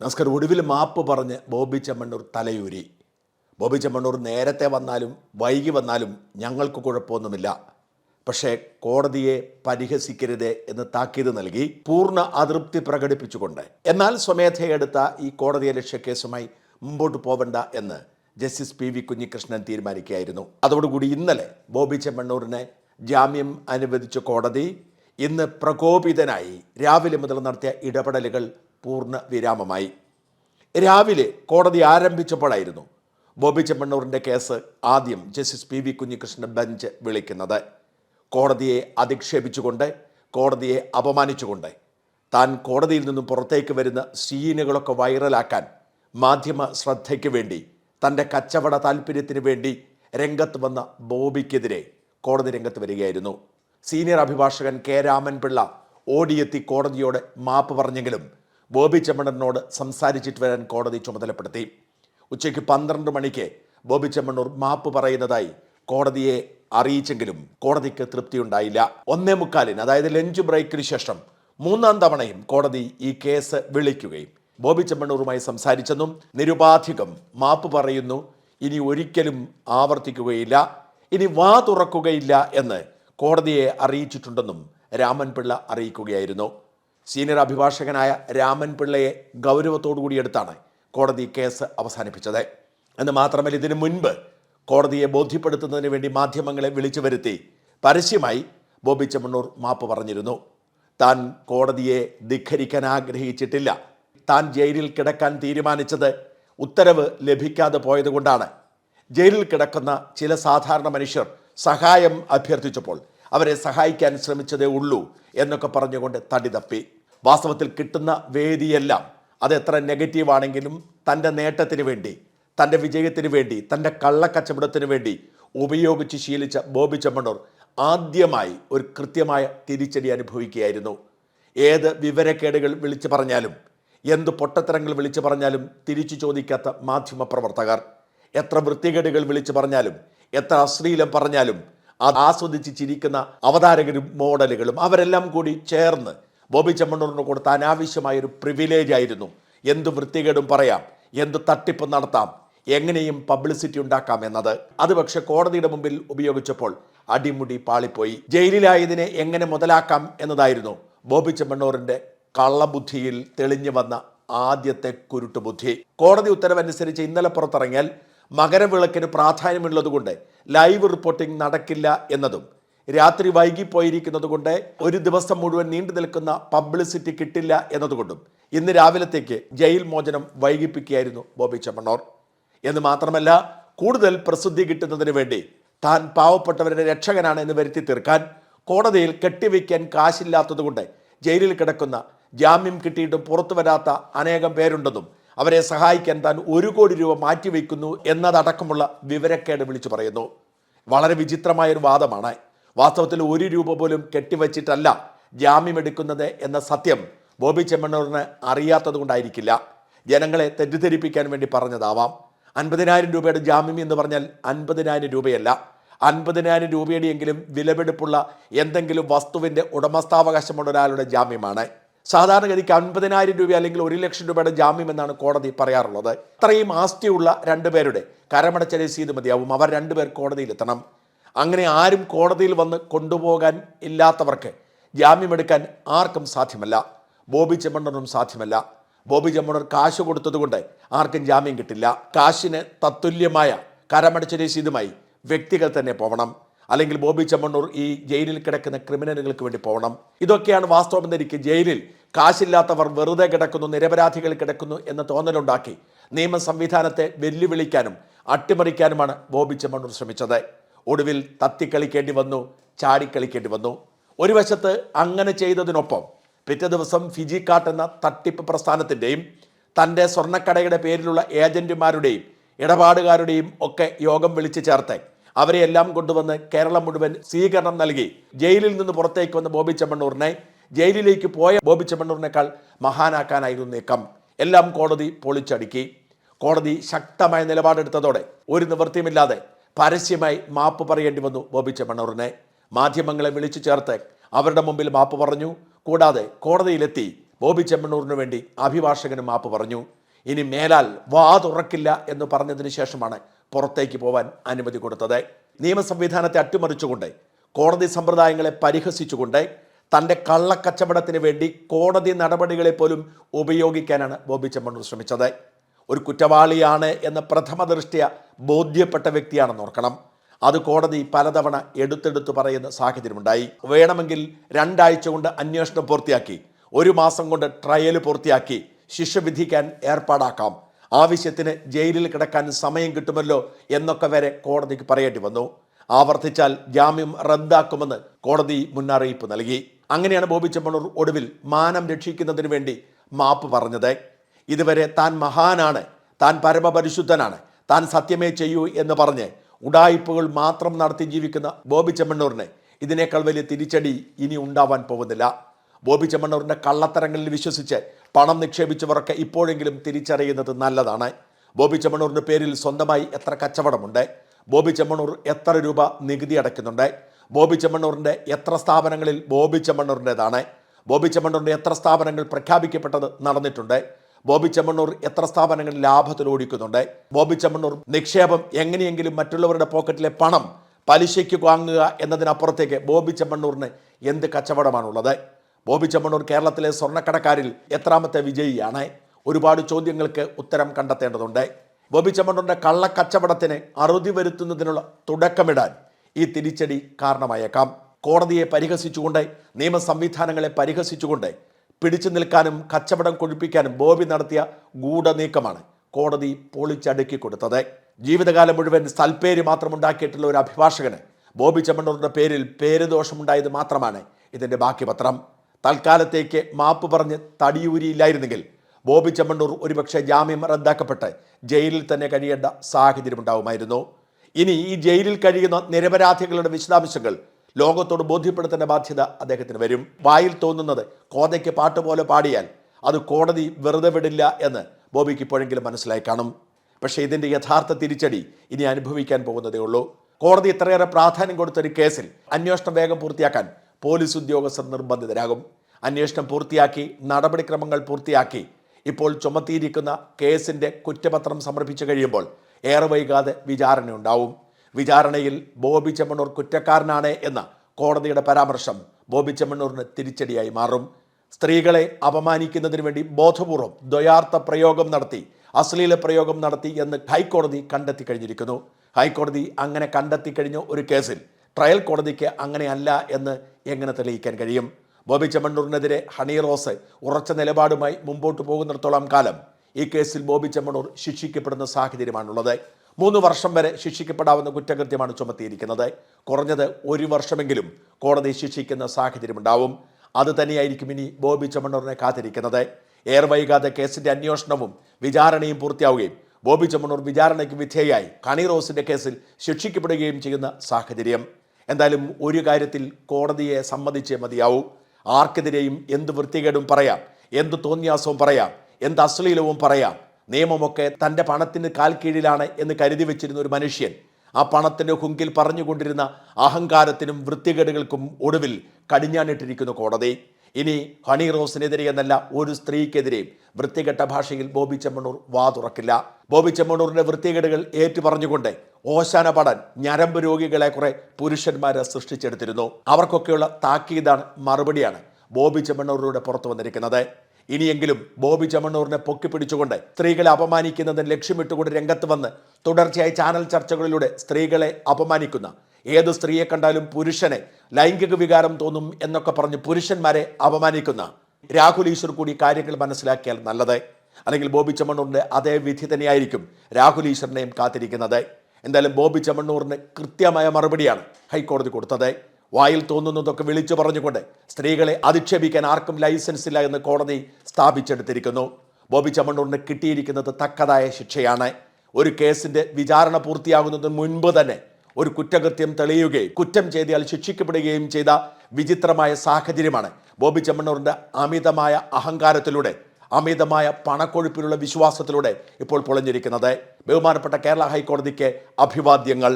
നമസ്കാരം ഒടുവിൽ മാപ്പ് പറഞ്ഞ് ബോബി ചെമ്മണ്ണൂർ തലയൂരി. ബോബി ചെമ്മണ്ണൂർ നേരത്തെ വന്നാലും വൈകി വന്നാലും ഞങ്ങൾക്ക് കുഴപ്പമൊന്നുമില്ല. പക്ഷേ കോടതിയെ പരിഹസിക്കരുത് എന്ന് താക്കീത് നൽകി പൂർണ അതൃപ്തി പ്രകടിപ്പിച്ചുകൊണ്ട്. എന്നാൽ സ്വമേധയെടുത്ത ഈ കോടതിയെ ലക്ഷ്യക്കേസുമായി മുമ്പോട്ട് പോവണ്ട എന്ന് ജസ്റ്റിസ് പി വി കുഞ്ഞികൃഷ്ണൻ തീരുമാനിക്കുകയായിരുന്നു. അതോടുകൂടി ഇന്നലെ ബോബി ചെമ്മണ്ണൂരിനെ ജാമ്യം അനുവദിച്ച കോടതി ഇന്ന് പ്രകോപിതനായി രാവിലെ മുതൽ നടത്തിയ ഇടപെടലുകൾ പൂർണ വിരാമമായി. രാവിലെ കോടതി ആരംഭിച്ചപ്പോഴായിരുന്നു ബോബി ചെമ്മണ്ണൂറിന്റെ കേസ് ആദ്യം justice P V Kunhikrishnan bench വിളിക്കുന്നത്. കോടതിയെ അധിക്ഷേപിച്ചുകൊണ്ട് കോടതിയെ അപമാനിച്ചുകൊണ്ട് താൻ കോടതിയിൽ നിന്നും പുറത്തേക്ക് വരുന്ന സീനുകളൊക്കെ വൈറലാക്കാൻ മാധ്യമ ശ്രദ്ധയ്ക്ക് വേണ്ടി തന്റെ കച്ചവട താല്പര്യത്തിന് വേണ്ടി രംഗത്ത് വന്ന ബോബിക്കെതിരെ കോടതി രംഗത്ത് വരികയായിരുന്നു. സീനിയർ അഭിഭാഷകൻ കെ രാമൻപിള്ള ഓടിയെത്തി കോടതിയോട് മാപ്പ് പറഞ്ഞെങ്കിലും ബോബി ചെമ്മണ്ണനോട് സംസാരിച്ചിട്ട് വരാൻ കോടതി ചുമതലപ്പെടുത്തി. ഉച്ചയ്ക്ക് പന്ത്രണ്ട് മണിക്ക് ബോബി ചെമ്മണ്ണൂർ മാപ്പ് പറയുന്നതായി കോടതിയെ അറിയിച്ചെങ്കിലും കോടതിക്ക് തൃപ്തിയുണ്ടായില്ല. ഒന്നേ മുക്കാലിന് അതായത് ലഞ്ച് ബ്രേക്കിന് ശേഷം മൂന്നാം തവണയും കോടതി ഈ കേസ് വിളിക്കുകയും ബോബി ചെമ്മണ്ണൂറുമായി സംസാരിച്ചെന്നും നിരുപാധികം മാപ്പ് പറയുന്നു. ഇനി ഒരിക്കലും ആവർത്തിക്കുകയില്ല. ഇനി വാ തുറക്കുകയില്ല എന്ന് കോടതിയെ അറിയിച്ചിട്ടുണ്ടെന്നും രാമൻപിള്ള അറിയിക്കുകയായിരുന്നു. സീനിയർ അഭിഭാഷകനായ രാമൻപിള്ളയെ ഗൗരവത്തോടുകൂടി എടുത്താണ് കോടതി കേസ് അവസാനിപ്പിച്ചത്. എന്ന് മാത്രമല്ല ഇതിനു മുൻപ് കോടതിയെ ബോധ്യപ്പെടുത്തുന്നതിന് വേണ്ടി മാധ്യമങ്ങളെ വിളിച്ചു വരുത്തി പരസ്യമായി ബോബി ചെമ്മണ്ണൂർ മാപ്പ് പറഞ്ഞിരുന്നു. താൻ കോടതിയെ ധിഖരിക്കാൻ ആഗ്രഹിച്ചിട്ടില്ല. താൻ ജയിലിൽ കിടക്കാൻ തീരുമാനിച്ചത് ഉത്തരവ് ലഭിക്കാതെ പോയതുകൊണ്ടാണ്. ജയിലിൽ കിടക്കുന്ന ചില സാധാരണ മനുഷ്യർ സഹായം അഭ്യർത്ഥിച്ചപ്പോൾ അവരെ സഹായിക്കാൻ ശ്രമിച്ചതേ ഉള്ളൂ എന്നൊക്കെ പറഞ്ഞുകൊണ്ട് തടി തപ്പി. വാസ്തവത്തിൽ കിട്ടുന്ന വേദിയെല്ലാം അത് എത്ര നെഗറ്റീവ് ആണെങ്കിലും തന്റെ നേട്ടത്തിന് വേണ്ടി തന്റെ വിജയത്തിന് വേണ്ടി തന്റെ കള്ളക്കച്ചവടത്തിന് വേണ്ടി ഉപയോഗിച്ച് ശീലിച്ച ബോബി ചെമ്മണ്ണൂർ ആദ്യമായി ഒരു കൃത്യമായ തിരിച്ചടി അനുഭവിക്കുകയായിരുന്നു. ഏത് വിവരക്കേടുകൾ വിളിച്ചു പറഞ്ഞാലും എന്ത് പൊട്ടത്തരങ്ങൾ വിളിച്ചു പറഞ്ഞാലും തിരിച്ചു ചോദിക്കാത്ത മാധ്യമപ്രവർത്തകർ. എത്ര വൃത്തികേടുകൾ വിളിച്ചു പറഞ്ഞാലും എത്ര അശ്ലീലം പറഞ്ഞാലും അത് ആസ്വദിച്ച് ചിരിക്കുന്ന അവതാരകരും മോഡലുകളും അവരെല്ലാം കൂടി ചേർന്ന് ബോബി ചെമ്മണ്ണൂറിന് കൊടുത്ത അനാവശ്യമായ ഒരു പ്രിവിലേജ് ആയിരുന്നു. എന്ത് വൃത്തികേടും പറയാം എന്ത് തട്ടിപ്പ് നടത്താം എങ്ങനെയും പബ്ലിസിറ്റി ഉണ്ടാക്കാം എന്നത്. അത് പക്ഷെ കോടതിയുടെ മുമ്പിൽ ഉപയോഗിച്ചപ്പോൾ അടിമുടി പാളിപ്പോയി. ജയിലിലായതിനെ എങ്ങനെ മുതലാക്കാം എന്നതായിരുന്നു ബോബി ചെമ്മണ്ണൂറിന്റെ കള്ളബുദ്ധിയിൽ തെളിഞ്ഞു വന്ന ആദ്യത്തെ കുരുട്ടുബുദ്ധി. കോടതി ഉത്തരവനുസരിച്ച് ഇന്നലെ പുറത്തിറങ്ങിയാൽ മകരവിളക്കിന് പ്രാധാന്യമുള്ളതുകൊണ്ട് ലൈവ് റിപ്പോർട്ടിംഗ് നടക്കില്ല എന്നതും രാത്രി വൈകിപ്പോയിരിക്കുന്നത് കൊണ്ട് ഒരു ദിവസം മുഴുവൻ നീണ്ടു നിൽക്കുന്ന പബ്ലിസിറ്റി കിട്ടില്ല എന്നതുകൊണ്ടും ഇന്ന് രാവിലത്തേക്ക് ജയിൽ മോചനം വൈകിപ്പിക്കുകയായിരുന്നു ബോബി ചെമ്മണ്ണോർ. എന്ന് മാത്രമല്ല കൂടുതൽ പ്രസിദ്ധി കിട്ടുന്നതിന് വേണ്ടി താൻ പാവപ്പെട്ടവരുടെ രക്ഷകനാണ് എന്ന് വരുത്തി തീർക്കാൻ കോടതിയിൽ കെട്ടിവെക്കാൻ കാശില്ലാത്തതുകൊണ്ട് ജയിലിൽ കിടക്കുന്ന ജാമ്യം കിട്ടിയിട്ടും പുറത്തു വരാത്ത അനേകം പേരുണ്ടെന്നും അവരെ സഹായിക്കാൻ താൻ ഒരു കോടി രൂപ മാറ്റിവെക്കുന്നു എന്നതടക്കമുള്ള വിവരക്കേട് വിളിച്ചു പറയുന്നു. വളരെ വിചിത്രമായൊരു വാദമാണ്. വാസ്തവത്തിൽ ഒരു രൂപ പോലും കെട്ടിവച്ചിട്ടല്ല ജാമ്യമെടുക്കുന്നത് എന്ന സത്യം ബോബി ചെമ്മണ്ണൂറിന് അറിയാത്തതുകൊണ്ടായിരിക്കില്ല ജനങ്ങളെ തെറ്റിദ്ധരിപ്പിക്കാൻ വേണ്ടി പറഞ്ഞതാവാം. അൻപതിനായിരം രൂപയുടെ ജാമ്യം എന്ന് പറഞ്ഞാൽ അൻപതിനായിരം രൂപയല്ല. അൻപതിനായിരം രൂപയുടെയെങ്കിലും വിലപിടിപ്പുള്ള എന്തെങ്കിലും വസ്തുവിന്റെ ഉടമസ്ഥാവകാശമുള്ള ഒരാളുടെ ജാമ്യമാണ്. സാധാരണഗതിക്ക് അൻപതിനായിരം രൂപ അല്ലെങ്കിൽ ഒരു ലക്ഷം രൂപയുടെ ജാമ്യം എന്നാണ് കോടതി പറയാറുള്ളത്. അത്രയും ആസ്തിയുള്ള രണ്ടുപേരുടെ കരമടച്ച രസീത് മതിയാവും അവർ രണ്ടുപേർ കോടതിയിലെത്തണം. അങ്ങനെ ആരും കോടതിയിൽ വന്ന് കൊണ്ടുപോകാൻ ഇല്ലാത്തവർക്ക് ജാമ്യമെടുക്കാൻ ആർക്കും സാധ്യമല്ല. ബോബി ചെമ്മണ്ണനും സാധ്യമല്ല. ബോബി ചെമ്മണ്ണർ കാശ് കൊടുത്തതുകൊണ്ട് ആർക്കും ജാമ്യം കിട്ടില്ല. കാശിന് തത്തുല്യമായ കരമടച്ച രസീതുമായി വ്യക്തികൾ തന്നെ പോകണം അല്ലെങ്കിൽ ബോബി ചെമ്മണ്ണൂർ ഈ ജയിലിൽ കിടക്കുന്ന ക്രിമിനലുകൾക്ക് വേണ്ടി പോകണം ഇതൊക്കെയാണ് വാസ്തവം എനിക്ക് ജയിലിൽ കാശില്ലാത്തവർ വെറുതെ കിടക്കുന്നു നിരപരാധികൾ കിടക്കുന്നു എന്ന തോന്നലുണ്ടാക്കി നിയമ സംവിധാനത്തെ വെല്ലുവിളിക്കാനും അട്ടിമറിക്കാനുമാണ് ബോബി ചെമ്മണ്ണൂർ ശ്രമിച്ചത്. ഒടുവിൽ തത്തിക്കളിക്കേണ്ടി വന്നു ചാടിക്കളിക്കേണ്ടി വന്നു. ഒരു വശത്ത് അങ്ങനെ ചെയ്തതിനൊപ്പം പിറ്റേ ദിവസം ഫിജി കാട്ട് എന്ന തട്ടിപ്പ് പ്രസ്ഥാനത്തിന്റെയും തന്റെ സ്വർണക്കടയുടെ പേരിലുള്ള ഏജന്റുമാരുടെയും ഇടപാടുകാരുടെയും ഒക്കെ യോഗം വിളിച്ചു ചേർത്ത് അവരെയെല്ലാം കൊണ്ടുവന്ന് കേരളം മുഴുവൻ സ്വീകരണം നൽകി. ജയിലിൽ നിന്ന് പുറത്തേക്ക് വന്ന ബോബി ചെമ്മണ്ണൂറിനെ ജയിലിലേക്ക് പോയ ബോബി ചെമ്മണ്ണൂറിനേക്കാൾ മഹാനാക്കാനായിരുന്നു നീക്കം. എല്ലാം കോടതി പൊളിച്ചടുക്കി. കോടതി ശക്തമായ നിലപാടെടുത്തതോടെ ഒരു നിവൃത്തിയുമില്ലാതെ പരസ്യമായി മാപ്പ് പറയേണ്ടി വന്നു ബോബി ചെമ്മണ്ണൂറിനെ മാധ്യമങ്ങളെ വിളിച്ചു ചേർത്ത് അവരുടെ മുമ്പിൽ മാപ്പ് പറഞ്ഞു. കൂടാതെ കോടതിയിലെത്തി ബോബി ചെമ്മണ്ണൂറിന് വേണ്ടി അഭിഭാഷകന് മാപ്പ് പറഞ്ഞു. ഇനി മേലാൽ വാതുറക്കില്ല എന്ന് പറഞ്ഞതിന് ശേഷമാണ് പുറത്തേക്ക് പോവാൻ അനുമതി കൊടുത്തത്. നിയമസംവിധാനത്തെ അട്ടിമറിച്ചുകൊണ്ട് കോടതി സമ്പ്രദായങ്ങളെ പരിഹസിച്ചുകൊണ്ട് തന്റെ കള്ളക്കച്ചവടത്തിന് വേണ്ടി കോടതി നടപടികളെ പോലും ഉപയോഗിക്കാനാണ് ബോബി ചെമ്മണ്ണൂർ ശ്രമിച്ചത്. ഒരു കുറ്റവാളിയാണ് എന്ന് പ്രഥമ ദൃഷ്ടിയ ബോധ്യപ്പെട്ട വ്യക്തിയാണെന്ന് ഓർക്കണം. അത് കോടതി പലതവണ എടുത്തെടുത്ത് പറയുന്ന സാഹചര്യമുണ്ടായി. വേണമെങ്കിൽ രണ്ടാഴ്ച കൊണ്ട് അന്വേഷണം പൂർത്തിയാക്കി ഒരു മാസം കൊണ്ട് ട്രയൽ പൂർത്തിയാക്കി ശിക്ഷ വിധിക്കാൻ ഏർപ്പാടാക്കാം. ആവശ്യത്തിന് ജയിലിൽ കിടക്കാൻ സമയം കിട്ടുമല്ലോ എന്നൊക്കെ വരെ കോടതിക്ക് പറയേണ്ടി വന്നു. ആവർത്തിച്ചാൽ ജാമ്യം റദ്ദാക്കുമെന്ന് കോടതി മുന്നറിയിപ്പ് നൽകി. അങ്ങനെയാണ് ബോബി ചെമ്മണൂർ ഒടുവിൽ മാനം രക്ഷിക്കുന്നതിന് വേണ്ടി മാപ്പ് പറഞ്ഞത്. ഇതുവരെ താൻ മഹാനാണ് താൻ പരമപരിശുദ്ധനാണ് താൻ സത്യമേ ചെയ്യൂ എന്ന് പറഞ്ഞ് ഉടായ്പകൾ മാത്രം നടത്തി ജീവിക്കുന്ന ബോബി ചെമ്മണ്ണൂറിന് ഇതിനേക്കാൾ വലിയ തിരിച്ചടി ഇനി ഉണ്ടാവാൻ പോകുന്നില്ല. ബോബി ചെമ്മണ്ണൂറിന്റെ കള്ളത്തരങ്ങളിൽ വിശ്വസിച്ച് പണം നിക്ഷേപിച്ചവരൊക്കെ ഇപ്പോഴെങ്കിലും തിരിച്ചറിയുന്നത് നല്ലതാണ്. ബോബി ചെമ്മണ്ണൂറിന്റെ പേരിൽ സ്വന്തമായി എത്ര കച്ചവടമുണ്ട്? ബോബി ചെമ്മണ്ണൂർ എത്ര രൂപ നികുതി അടയ്ക്കുന്നുണ്ട്? ബോബി ചെമ്മണ്ണൂറിന്റെ എത്ര സ്ഥാപനങ്ങളിൽ ബോബി ചെമ്മണ്ണൂറിന്റെതാണ് ബോബി ചെമ്മണ്ണൂറിന്റെ എത്ര സ്ഥാപനങ്ങൾ പ്രഖ്യാപിക്കപ്പെട്ടത് നടന്നിട്ടുണ്ട്? ബോബി ചെമ്മണ്ണൂർ എത്ര സ്ഥാപനങ്ങൾ ലാഭത്തിൽ ഓടിക്കുന്നുണ്ട്? ബോബി ചെമ്മണ്ണൂർ നിക്ഷേപം എങ്ങനെയെങ്കിലും മറ്റുള്ളവരുടെ പോക്കറ്റിലെ പണം പലിശയ്ക്ക് വാങ്ങുക എന്നതിനപ്പുറത്തേക്ക് ബോബി ചെമ്മണ്ണൂറിന് എന്ത് കച്ചവടമാണുള്ളത്? ബോബി ചെമ്മണ്ണൂർ കേരളത്തിലെ സ്വർണക്കടക്കാരിൽ എത്രാമത്തെ വിജയിയാണ്? ഒരുപാട് ചോദ്യങ്ങൾക്ക് ഉത്തരം കണ്ടെത്തേണ്ടതുണ്ട്. ബോബി ചെമ്മണ്ണൂരിന്റെ കള്ളക്കച്ചവടത്തിന് അറുതി വരുത്തുന്നതിനുള്ള തുടക്കമിടാൻ ഈ തിരിച്ചടി കാരണമായേക്കാം. കോടതിയെ പരിഹസിച്ചുകൊണ്ട് നിയമ സംവിധാനങ്ങളെ പരിഹസിച്ചുകൊണ്ട് പിടിച്ചു നിൽക്കാനും കച്ചവടം കൊഴിപ്പിക്കാനും ബോബി നടത്തിയ ഗൂഢനീക്കമാണ് കോടതി പൊളിച്ചടുക്കി കൊടുത്തത്. ജീവിതകാലം മുഴുവൻ സൽപ്പേര് മാത്രം ഉണ്ടാക്കിയിട്ടുള്ള ഒരു അഭിഭാഷകന് ബോബി ചെമ്മണ്ണൂറിന്റെ പേരിൽ പേരുദോഷമുണ്ടായത് മാത്രമാണ് ഇതിന്റെ ബാക്കി പത്രം. തൽക്കാലത്തേക്ക് മാപ്പ് പറഞ്ഞ് തടിയൂരിയില്ലായിരുന്നെങ്കിൽ ബോബി ചെമ്മണ്ണൂർ ഒരുപക്ഷെ ജാമ്യം റദ്ദാക്കപ്പെട്ട് ജയിലിൽ തന്നെ കഴിയേണ്ട സാഹചര്യമുണ്ടാവുമായിരുന്നു. ഇനി ഈ ജയിലിൽ കഴിയുന്ന നിരപരാധികളുടെ വിശദാംശങ്ങൾ ലോകത്തോട് ബോധ്യപ്പെടുത്തേണ്ട ബാധ്യത അദ്ദേഹത്തിന് വരും. വായിൽ തോന്നുന്നത് കോതയ്ക്ക് പാട്ട് പോലെ പാടിയാൽ അത് കോടതി വെറുതെ വിടില്ല എന്ന് ബോബിക്ക് ഇപ്പോഴെങ്കിലും മനസ്സിലായി കാണും. പക്ഷേ ഇതിന്റെ യഥാർത്ഥ തിരിച്ചടി ഇനി അനുഭവിക്കാൻ പോകുന്നതേ ഉള്ളൂ. കോടതി ഇത്രയേറെ പ്രാധാന്യം കൊടുത്തൊരു കേസിൽ അന്വേഷണം വേഗം പൂർത്തിയാക്കാൻ പോലീസ് ഉദ്യോഗസ്ഥർ നിർബന്ധിതരാകും. അന്വേഷണം പൂർത്തിയാക്കി നടപടിക്രമങ്ങൾ പൂർത്തിയാക്കി ഇപ്പോൾ ചുമത്തിയിരിക്കുന്ന കേസിന്റെ കുറ്റപത്രം സമർപ്പിച്ചു കഴിയുമ്പോൾ ഏറെ വൈകാതെ വിചാരണയുണ്ടാവും. വിചാരണയിൽ ബോബി ചെമ്മണ്ണൂർ കുറ്റക്കാരനാണ് എന്ന കോടതിയുടെ പരാമർശം ബോബി ചെമ്മണ്ണൂറിന് തിരിച്ചടിയായി മാറും. സ്ത്രീകളെ അപമാനിക്കുന്നതിന് വേണ്ടി ബോധപൂർവം ദ്വയാർത്ഥ പ്രയോഗം നടത്തി അശ്ലീല പ്രയോഗം നടത്തി എന്ന് ഹൈക്കോടതി കണ്ടെത്തി കഴിഞ്ഞിരിക്കുന്നു. ഹൈക്കോടതി അങ്ങനെ കണ്ടെത്തി കഴിഞ്ഞ ഒരു കേസിൽ ട്രയൽ കോടതിക്ക് അങ്ങനെയല്ല എന്ന് എങ്ങനെ തെളിയിക്കാൻ കഴിയും? ബോബി ചെമ്മണ്ണൂരിനെതിരെ ഹണി റോസ് ഉറച്ച നിലപാടുമായി മുമ്പോട്ട് പോകുന്നിടത്തോളം കാലം ഈ കേസിൽ ബോബി ചെമ്മണ്ണൂർ ശിക്ഷിക്കപ്പെടുന്ന സാഹചര്യമാണുള്ളത്. മൂന്ന് വർഷം വരെ ശിക്ഷിക്കപ്പെടാവുന്ന കുറ്റകൃത്യമാണ് ചുമത്തിയിരിക്കുന്നത്. കുറഞ്ഞത് ഒരു വർഷമെങ്കിലും കോടതി ശിക്ഷിക്കുന്ന സാഹചര്യമുണ്ടാവും. അത് തന്നെയായിരിക്കും ഇനി ബോബി ചെമ്മണ്ണൂറിനെ കാത്തിരിക്കുന്നത്. ഏറെ വൈകാതെ കേസിന്റെ അന്വേഷണവും വിചാരണയും പൂർത്തിയാവുകയും ബോബി ചെമ്മണ്ണൂർ വിചാരണയ്ക്ക് വിധേയായി കണി റോസിന്റെ കേസിൽ ശിക്ഷിക്കപ്പെടുകയും ചെയ്യുന്ന സാഹചര്യം. എന്തായാലും ഒരു കാര്യത്തിൽ കോടതിയെ സമ്മതിച്ചേ മതിയാവൂ. ആർക്കെതിരെയും എന്ത് വൃത്തികേടും പറയാം എന്ത് തോന്നിയാസവും പറയാം എന്ത് അശ്ലീലവും പറയാം നിയമമൊക്കെ തന്റെ പണത്തിന് കാൽ കീഴിലാണ് എന്ന് കരുതി വെച്ചിരുന്ന ഒരു മനുഷ്യൻ ആ പണത്തിന്റെ ഹുങ്കിൽ പറഞ്ഞുകൊണ്ടിരുന്ന അഹങ്കാരത്തിനും വൃത്തികേടുകൾക്കും ഒടുവിൽ കടിഞ്ഞാണിട്ടിരിക്കുന്നു കോടതി. ഇനി ഹണി റോസിനെതിരെ എന്നല്ല ഒരു സ്ത്രീക്കെതിരെയും വൃത്തികെട്ട ഭാഷയിൽ ബോബി ചെമ്മണ്ണൂർ വാ തുറക്കില്ല. ബോബി ചെമ്മണ്ണൂരിന്റെ വൃത്തികേടുകൾ ഏറ്റു പറഞ്ഞുകൊണ്ട് ഓശാന പാടാൻ ഞരമ്പ് രോഗികളെ കുറെ പുരുഷന്മാരെ സൃഷ്ടിച്ചെടുത്തിരുന്നു. അവർക്കൊക്കെയുള്ള താക്കീതാണ് മറുപടിയാണ് ബോബി ചെമ്മണ്ണൂരിലൂടെ പുറത്തു വന്നിരിക്കുന്നത്. ഇനിയെങ്കിലും ബോബി ചെമ്മണ്ണൂറിനെ പൊക്കിപ്പിടിച്ചുകൊണ്ട് സ്ത്രീകളെ അപമാനിക്കുന്നതിന് ലക്ഷ്യമിട്ടുകൊണ്ട് രംഗത്ത് വന്ന് തുടർച്ചയായി ചാനൽ ചർച്ചകളിലൂടെ സ്ത്രീകളെ അപമാനിക്കുന്ന ഏത് സ്ത്രീയെ കണ്ടാലും പുരുഷനെ ലൈംഗിക വികാരം തോന്നും എന്നൊക്കെ പറഞ്ഞ് പുരുഷന്മാരെ അപമാനിക്കുന്ന രാഹുൽ ഈശ്വർ കൂടി കാര്യങ്ങൾ മനസ്സിലാക്കിയാൽ നല്ലത്. അല്ലെങ്കിൽ ബോബി ചമണ്ണൂറിന്റെ അതേ വിധി തന്നെയായിരിക്കും രാഹുൽ ഈശ്വറിനെയും കാത്തിരിക്കുന്നത്. എന്തായാലും ബോബി ചമണ്ണൂറിന് കൃത്യമായ മറുപടിയാണ് ഹൈക്കോടതി കൊടുത്തത്. വായിൽ തോന്നുന്നതൊക്കെ വിളിച്ചു പറഞ്ഞുകൊണ്ട് സ്ത്രീകളെ അധിക്ഷേപിക്കാൻ ആർക്കും ലൈസൻസ് ഇല്ല എന്ന് കോടതി സ്ഥാപിച്ചെടുത്തിരിക്കുന്നു. ബോബി ചമ്മണ്ണൂറിന് കിട്ടിയിരിക്കുന്നത് തക്കതായ ശിക്ഷയാണ്. ഒരു കേസിന്റെ വിചാരണ പൂർത്തിയാകുന്നതിന് മുൻപ് തന്നെ ഒരു കുറ്റകൃത്യം തെളിയുകയും കുറ്റം ചെയ്താൽ ശിക്ഷിക്കപ്പെടുകയും ചെയ്ത വിചിത്രമായ സാഹചര്യമാണ് ബോബി ചെമ്മണ്ണൂറിന്റെ അമിതമായ അഹങ്കാരത്തിലൂടെ അമിതമായ പണക്കൊഴുപ്പിലുള്ള വിശ്വാസത്തിലൂടെ ഇപ്പോൾ പൊളഞ്ഞിരിക്കുന്നത്. ബഹുമാനപ്പെട്ട കേരള ഹൈക്കോടതിക്ക് അഭിവാദ്യങ്ങൾ.